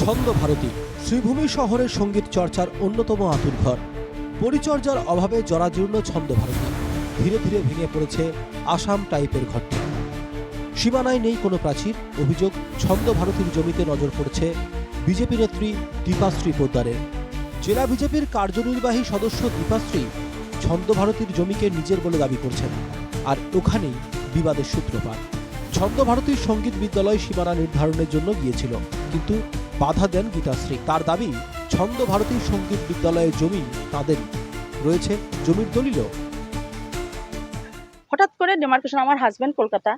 ছন্দ ভারতী, শ্রীভূমি শহরের সংগীত চর্চার অন্যতম আতুরঘর পরিচর্যার অভাবে জরাজীর্ণ ছন্দ ভারতী, ধীরে ধীরে ভেঙে পড়েছে আসাম টাইপের ঘরটি। সীমানায় নেই কোনো প্রাচীর, অভিযোগ, ছন্দ ভারতীর জমিতে নজর পড়েছে বিজেপি নেত্রী দীপাশ্রী পোদ্দারের। জেলা বিজেপির কার্যনির্বাহী সদস্য দীপাশ্রী ছন্দ ভারতীর জমিকে নিজের বলে দাবি করছেন, আর ওখানেই বিবাদের সূত্রপাত। ছন্দ ভারতীর সংগীত বিদ্যালয় সীমানা নির্ধারণের জন্য গিয়েছিল, কিন্তু বাধা দেন গীতাশ্রী। তার দাবি, ছন্দ ভারতীর সংগীত বিদ্যালয়ের জমি তাদেরই রয়েছে, জমির দলিলও। হঠাৎ করে ডিমার্কেশন আমার হাজব্যান্ড কলকাতা।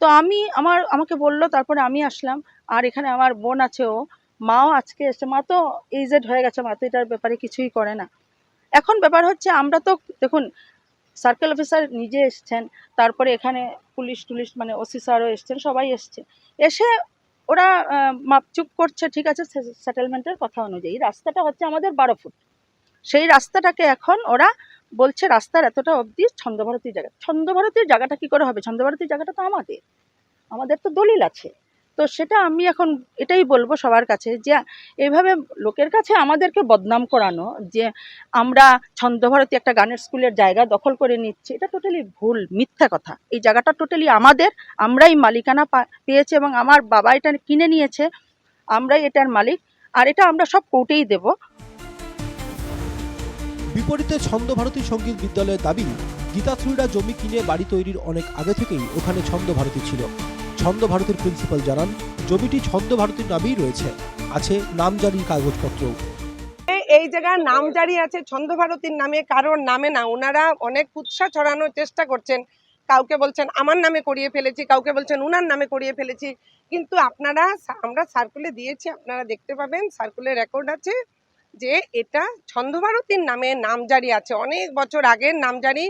তো আমি আমার, আমাকে বলল, তারপরে আমি আসলাম, আর এখানে আমার বোন আছে ও, মাও আজকে এসছে। মা তো এইজেড হয়ে গেছে, মা তো এটার ব্যাপারে কিছুই করে না। এখন ব্যাপার হচ্ছে, আমরা তো, দেখুন সার্কেল অফিসার নিজে এসছেন, তারপরে এখানে পুলিশ টুলিশ মানে ওসি স্যারও এসছেন, সবাই এসছে। এসে ওরা মাপচুপ করছে, ঠিক আছে সেটেলমেন্টের কথা অনুযায়ী। রাস্তাটা হচ্ছে আমাদের বারো ফুট। সেই রাস্তাটাকে এখন ওরা বলছে রাস্তার এতটা অবধি ছন্দভারতীর জায়গা। ছন্দভারতীর জায়গাটা কি করে হবে? ছন্দভারতীর জায়গাটা তো আমাদের। আমাদের তো দলিল আছে। তো সেটা আমি এখন এটাই বলব সবার কাছে যে এভাবে লোকের কাছে আমাদেরকে বদনাম করানো, যে আমরা ছন্দভারতী একটা গানের স্কুলের জায়গা দখল করে নিচ্ছি, এটা টোটালি ভুল, মিথ্যা কথা। এই জায়গাটা টোটালি আমাদের, আমরাই মালিকানা পেয়েছি এবং আমার বাবা এটা কিনে নিয়েছে, আমরাই এটার মালিক, আর এটা আমরা সব কোর্টেই দেবো। বিপরীতে ছন্দ ভারতী সংগীত বিদ্যালয়ের দাবি গীতাশ্রীরা জমি কিনে বাড়ি তৈরির অনেক আগে থেকেই ওখানে ছন্দ ভারতী ছিল। ছন্দ ভারতীর প্রিন্সিপাল জানান, জমিটি ছন্দ ভারতীর নামেই রয়েছে। আছে নামজারির কাগজপত্র। এই জায়গার নাম জারি আছে, ছন্দভারতীর নামে কারোর নামে না। ওনারা অনেক উৎসাহ ছড়ানোর চেষ্টা করছেন। কাউকে বলছেন, আমার নামে করিয়ে ফেলেছি। কাউকে বলছেন, উনার নামে করিয়ে ফেলেছি। কিন্তু আপনারা আমরা সার্কুলে দিয়েছি, আপনারা দেখতে পাবেন, সার্কুলে রেকর্ড আছে যে এটা ছন্দভারতীর নামে নামজারি আছে। অনেক বছর আগের নামজারি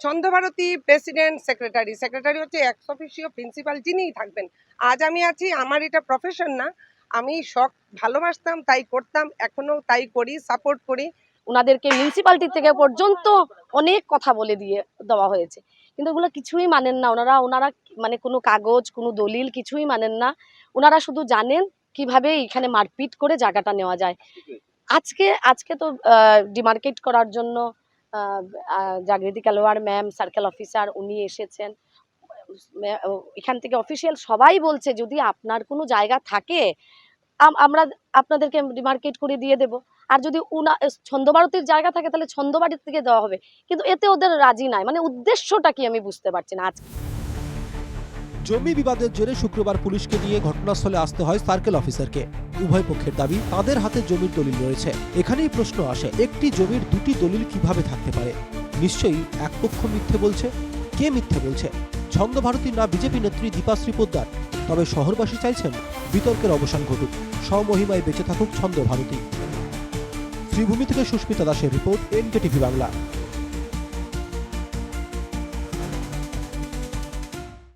ছন্দভারতী প্রেসিডেন্ট সেক্রেটারি সেক্রেটারি হচ্ছে এক্স অফিসিও প্রিন্সিপাল যিনিই থাকবেন। আজ আমি আছি, আমার এটা প্রফেশন না। আমি শখ, ভালোবাসতাম, তাই করতাম, এখনও তাই করি সাপোর্ট করি। ওনাদেরকে মিউনিসিপ্যালিটি থেকে পর্যন্ত অনেক কথা বলে দিয়ে দেওয়া হয়েছে। কিন্তু ওগুলো কিছুই মানেন না। ওনারা ওনারা মানে কোনো কাগজ, কোনো দলিল কিছুই মানেন না। ওনারা শুধু জানেন কীভাবে এখানে মারপিট করে জায়গাটা নেওয়া যায়। আজকে আজকে তো ডিমার্কেট করার জন্য Jagriti Kalwar ma'am circle officer উনি এসেছেন। এখান থেকে অফিসিয়াল সবাই বলছে, যদি আপনার কোনো জায়গা থাকে আমরা আপনাদেরকে ডিমার্কেট করে দিয়ে দেব। আর যদি উনা ছন্দভারতীর জায়গা থাকে, তাহলে ছন্দবাড়ির থেকে দেওয়া হবে। কিন্তু এতে ওদের রাজি নাই। মানে উদ্দেশ্যটা কি আমি বুঝতে পারছি না। আজ জমি বিবাদের জেরে শুক্রবার পুলিশকে নিয়ে ঘটনাস্থলে আসতে হয় সার্কেল অফিসারকে উভয় পক্ষের দাবি তাদের হাতে জমির দলিল রয়েছে। এখানেই প্রশ্ন আসে, একটি জমির দুটি দলিল কীভাবে থাকতে পারে? নিশ্চয়ই এক পক্ষ মিথ্যে বলছে, কে মিথ্যে বলছে? ছন্দ ভারতীর না বিজেপি নেত্রী দীপাশ্রী পোদ্দার তবে শহরবাসী চাইছেন বিতর্কের অবসান ঘটুক। স্বমহিমায় বেঁচে থাকুক ছন্দ ভারতী। শ্রীভূমি থেকে সুস্মিতা দাসের রিপোর্ট এনকে টিভি বাংলা।